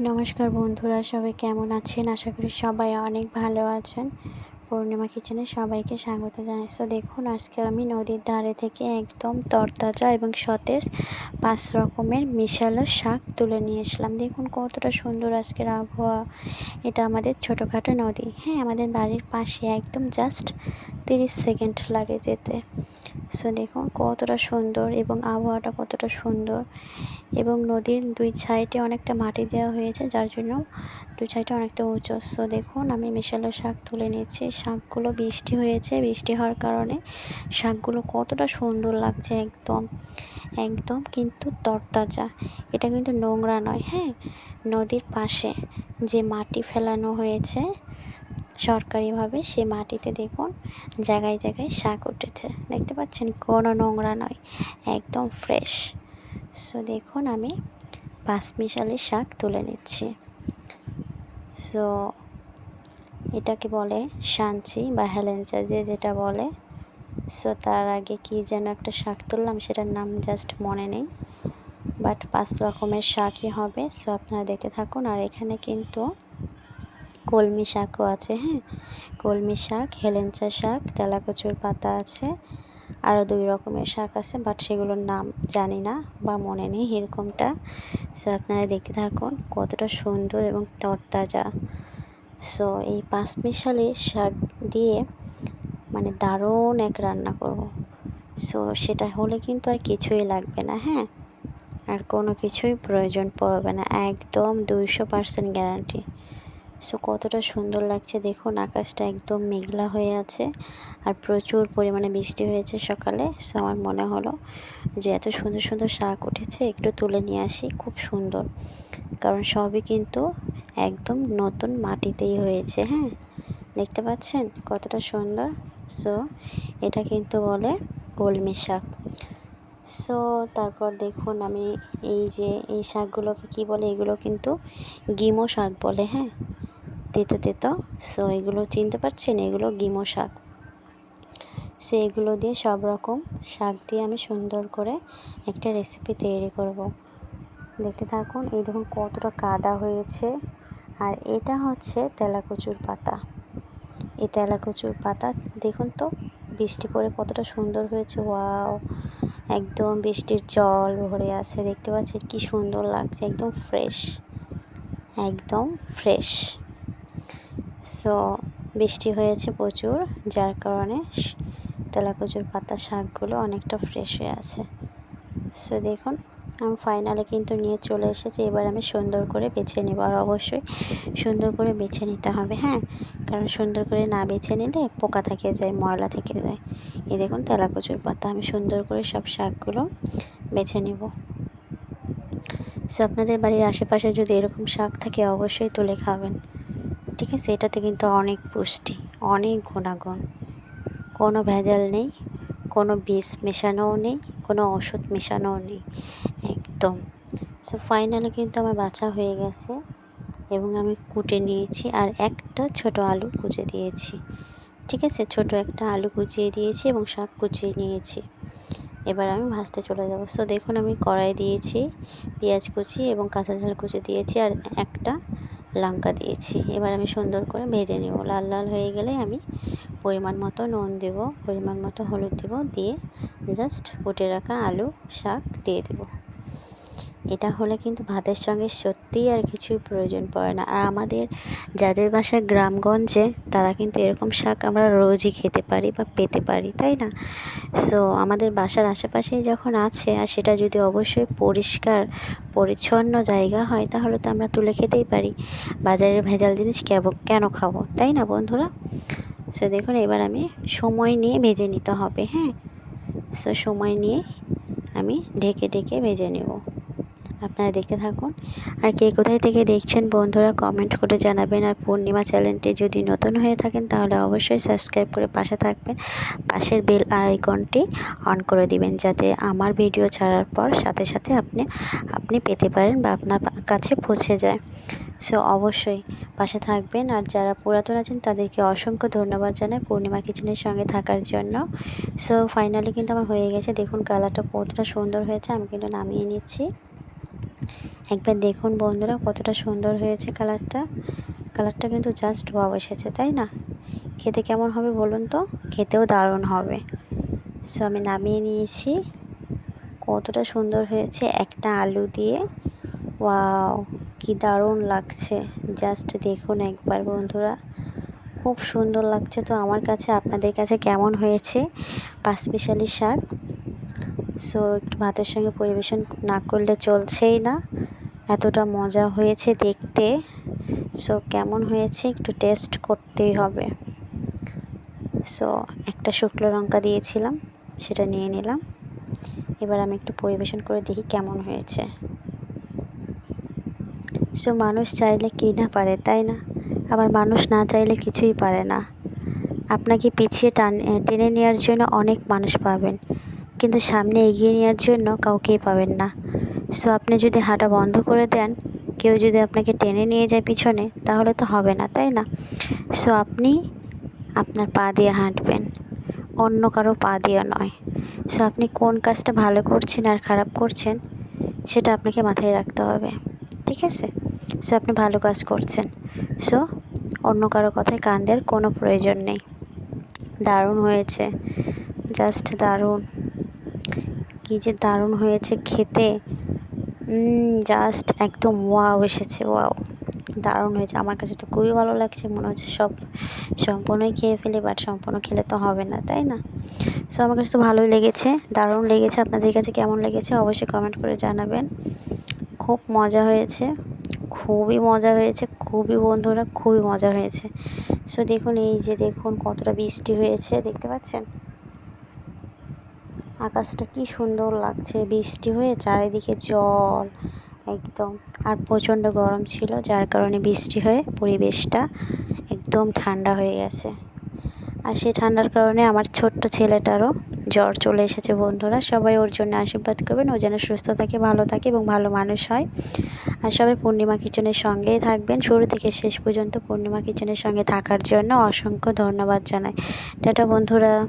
নমস্কার বন্ধুরা, সবাই কেমন আছেন? আশা করি সবাই অনেক ভালো আছেন। পূর্ণিমা কিচেনে সবাইকে স্বাগত জানাই। সো দেখুন, আজকে আমি নদীর ধারে থেকে একদম তরতাজা এবং সতেজ পাঁচ রকমের মিশালো শাক তুলে নিয়ে এসলাম। দেখুন, কতটা সুন্দর আজকের আবহাওয়া। এটা আমাদের ছোটোখাটো নদী। হ্যাঁ আমাদের বাড়ির পাশে একদম জাস্ট তিরিশ সেকেন্ড লাগে যেতে। সো দেখুন কতটা সুন্দর এবং আবহাওয়াটা কতটা সুন্দর। এবং নদীর দুই সাইডে অনেকটা মাটি দেওয়া হয়েছে, যার জন্য দুই সাইডে অনেকটা উঁচু। সো দেখুন আমি মেশালো শাক তুলে নিচ্ছি। শাকগুলো বৃষ্টি হয়েছে, বৃষ্টি হওয়ার কারণে শাকগুলো কতটা সুন্দর লাগছে একদম একদম কিন্তু তরতাজা। এটা কিন্তু নোংরা নয় হ্যাঁ? নদীর পাশে যে মাটি ফেলানো হয়েছে সরকারিভাবে সে মাটিতে দেখুন জায়গায় জায়গায় শাক উঠেছে। দেখতে পাচ্ছেন? কোনো নোংরা নয়। একদম ফ্রেশ সো দেখুন আমি পাঁচমিশালি শাক তুলে নিচ্ছি। সো এটাকে বলে সাঞ্চি বা হেলেঞ্চা যে যেটা বলে। সো তার আগে কি যেন একটা শাক তুললাম, সেটার নাম জাস্ট মনে নেই। বাট পাঁচ রকমের শাকই হবে। সো আপনারা দেখে থাকুন। আর এখানে কিন্তু কলমি শাকও আছে হ্যাঁ? কলমি শাক, হেলেঞ্চা শাক, তেলাকচুর পাতা আছে, আরও দুই রকমের শাক আছে বাট সেগুলোর নাম জানি না বা মনে নেই এরকমটা। সো আপনারা দেখতে থাকুন কতটা সুন্দর এবং তরতাজা। সো এই পাঁচমিশালি শাক দিয়ে মানে দারুণ এক রান্না করব। সো সেটা হলে কিন্তু আর কিছুই লাগবে না হ্যাঁ? আর কোনো কিছুই প্রয়োজন পড়বে না, একদম দুইশো পার্সেন্ট গ্যারান্টি। সো কতটা সুন্দর লাগছে। দেখুন, আকাশটা একদম মেঘলা হয়ে আছে আর প্রচুর পরিমাণে বৃষ্টি হয়েছে সকালে। সো আমার মনে হলো যে এত সুন্দর সুন্দর শাক উঠেছে, একটু তুলে নিয়ে আসি, খুব সুন্দর। কারণ সবই কিন্তু একদম নতুন মাটিতেই হয়েছে হ্যাঁ? দেখতে পাচ্ছেন কতটা সুন্দর? সো এটা কিন্তু বলে কলমি শাক। সো তারপর দেখুন আমি এই যে এই শাকগুলোকে কি বলে? এগুলো কিন্তু গিমো শাক বলে হ্যাঁ? তেতো তেতো সো এগুলো চিনতে পারছেন? এগুলো গিমো শাক। সো এগুলো দিয়ে সব রকম শাক দিয়ে আমি সুন্দর করে একটা রেসিপি তৈরি করব। দেখতে থাকুন, এই দেখুন কতটা কাদা হয়েছে। আর এটা হচ্ছে তেলাকুচুর পাতা। এই তেলাকুচুর পাতা, দেখুন তো, বৃষ্টি পরে কতটা সুন্দর হয়েছে। ওয়াও! একদম বৃষ্টির জল ভরে আছে। দেখতে পাচ্ছেন কি সুন্দর লাগছে। একদম ফ্রেশ একদম ফ্রেশ সো বৃষ্টি হয়েছে প্রচুর, যার কারণে তেলাকুচুর পাতা শাকগুলো অনেকটা ফ্রেশ হয়ে আছে। সো দেখুন, আমি ফাইনালে কিন্তু নিয়ে চলে এসেছি, এবার আমি সুন্দর করে বেছে নেব। আর অবশ্যই সুন্দর করে বেছে নিতে হবে হ্যাঁ? কারণ সুন্দর করে না বেছে নিলে পোকা থেকে যায়, ময়লা থেকে যায়। এই দেখুন তেলাকুচুর পাতা, আমি সুন্দর করে সব শাকগুলো বেছে নেব। সো আপনাদের বাড়ির আশেপাশে যদি এরকম শাক থাকে, অবশ্যই তুলে খাবেন। ঠিক আছে এটাতে কিন্তু অনেক পুষ্টি, অনেক গুণাগুণ। কোনো ভেজাল নেই, কোনো বিষ মেশানোও নেই, কোনো ওষুধ মেশানোও নেই, একদম। সো ফাইনালি কিন্তু আমার বাছা হয়ে গেছে এবং আমি কুটে নিয়েছি আর একটা ছোট আলু কুচে দিয়েছি। ঠিক আছে, ছোট একটা আলু কুচিয়ে দিয়েছি এবং শাক কুচিয়ে নিয়েছি। এবার আমি ভাজতে চলে যাব। সো দেখুন আমি কড়াই দিয়েছি, পেঁয়াজ কুচি এবং কাঁচা ঝাল কুচি দিয়েছি আর একটা লঙ্কা দিয়েছি। এবার আমি সুন্দর করে ভেজে নেব। লাল লাল হয়ে গেলে আমি পরিমাণ মতো নুন দেব, পরিমাণ মতো হলুদ দেব, দিয়ে জাস্ট ফুটে রাখা আলু, শাক দিয়ে দেব। এটা হলে কিন্তু ভাতের সঙ্গে সত্যিই আর কিছুই প্রয়োজন পড়ে না। আর আমাদের যাদের বাসা গ্রামগঞ্জে, তারা কিন্তু এরকম শাক আমরা রোজই খেতে পারি বা পেতে পারি, তাই না? সো আমাদের বাসার আশেপাশে যখন আছে, আর সেটা যদি অবশ্যই পরিষ্কার, পরিচ্ছন্ন জায়গা হয়, তাহলে তো আমরা তুলে খেতেই পারি। বাজারের ভেজাল জিনিস কেব, কেন খাব? তাই না বন্ধুরা? সো দেখুন, এবার আমি সময় নিয়ে ভেজে নিতে হবে হ্যাঁ? সো সময় নিয়ে আমি ঢেকে ঢেকে ভেজে নেব। আপনারা দেখতে থাকুন। আর কে কোথায় থেকে দেখছেন বন্ধুরা কমেন্ট করে জানাবেন। আর পূর্ণিমা চ্যানেলটি যদি নতুন হয়ে থাকেন, তাহলে অবশ্যই সাবস্ক্রাইব করে পাশে থাকবেন। পাশের বেল আইকনটি অন করে দিবেন, যাতে আমার ভিডিও ছাড়ার পর সাথে সাথে আপনি আপনি পেতে পারেন বা আপনার কাছে পৌঁছে যায়। সো অবশ্যই পাশে থাকবেন। আর যারা পুরাতন আছেন, তাদেরকে অসংখ্য ধন্যবাদ জানাই পূর্ণিমা কিচেনের সঙ্গে থাকার জন্য। সো ফাইনালি কিন্তু আমার হয়ে গেছে। দেখুন, কালারটা কতটা সুন্দর হয়েছে, আমি কিন্তু নামিয়ে নিচ্ছি। একবার দেখুন বন্ধুরা কতটা সুন্দর হয়েছে কালারটা। কালারটা কিন্তু জাস্ট ওয়াও এসেছে, তাই না? খেতে কেমন হবে বলুন তো? খেতেও দারুণ হবে। সো আমি নামিয়ে নিয়েছি। কতটা সুন্দর হয়েছে একটা আলু দিয়ে। ওয়াও কি দারুণ লাগছে। জাস্ট দেখুন একবার বন্ধুরা। খুব সুন্দর লাগছে তো আমার কাছে, আপনাদের কাছে কেমন হয়েছে পাঁচমিশালি শাক? সো একটু ভাতের সঙ্গে পরিবেশন না করলে চলছেই না। এতটা মজা হয়েছে দেখতে। সো কেমন হয়েছে একটু টেস্ট করতেই হবে। সো একটা শুকনো লঙ্কা দিয়েছিলাম, সেটা নিয়ে নিলাম। এবার আমি একটু পরিবেশন করে দেখি কেমন হয়েছে। সো মানুষ চাইলে কী না পারে, তাই না? আবার মানুষ না চাইলে কিছুই পারে না। আপনাকে পিছিয়ে টান টেনে নেওয়ার জন্য অনেক মানুষ পাবেন। কিন্তু সামনে এগিয়ে নেওয়ার জন্য কাউকেই পাবেন না। সো আপনি যদি হাঁটা বন্ধ করে দেন, কেউ যদি আপনাকে টেনে নিয়ে যায় পিছনে, তাহলে তো হবে না, তাই না? সো আপনি আপনার পা দিয়ে হাঁটবেন, অন্য কারও পা দিয়ে নয়। সো আপনি কোন কাজটা ভালো করছেন আর খারাপ করছেন, সেটা আপনাকে মাথায় রাখতে হবে, ঠিক আছে? সো আপনি ভালো কাজ করছেন। সো অন্য কারও কথায় কান দেওয়ার কোনো প্রয়োজন নেই। দারুণ হয়েছে জাস্ট দারুণ। কী যে দারুণ হয়েছে খেতে। জাস্ট একদম ওয়াও এসেছে ওয়াও দারুণ হয়েছে। আমার কাছে তো খুবই ভালো লাগছে, মনে হচ্ছে সব সম্পূর্ণই খেয়ে ফেলি বাট সম্পূর্ণ খেলে তো হবে না, তাই না? সো আমার কাছে তো ভালোই লেগেছে, দারুণ লেগেছে। আপনাদের কাছে কেমন লেগেছে অবশ্যই কমেন্ট করে জানাবেন। খুব মজা হয়েছে, খুবই মজা হয়েছে, খুবই বন্ধুরা, খুবই মজা হয়েছে। সো দেখুন, এই যে দেখুন কতটা বৃষ্টি হয়েছে, দেখতে পাচ্ছেন? আকাশটা কি সুন্দর লাগছে, বৃষ্টি হয়ে চারিদিকে জল একদম। আর প্রচণ্ড গরম ছিল, যার কারণে বৃষ্টি হয়ে পরিবেশটা একদম ঠান্ডা হয়ে গেছে। আর সেই ঠান্ডার কারণে আমার ছোট্ট ছেলেটারও জ্বর চলে এসেছে, বন্ধুরা। সবাই ওর জন্য আশীর্বাদ করবেন, ও যেন সুস্থ থাকে, ভালো থাকে এবং ভালো মানুষ হয়। আর সবাই পূর্ণিমা কিচেনের সঙ্গেই থাকবেন। শুরু থেকে শেষ পর্যন্ত পূর্ণিমা কিচেনের সঙ্গে থাকার জন্য অসংখ্য ধন্যবাদ জানাই। টাটা, বন্ধুরা।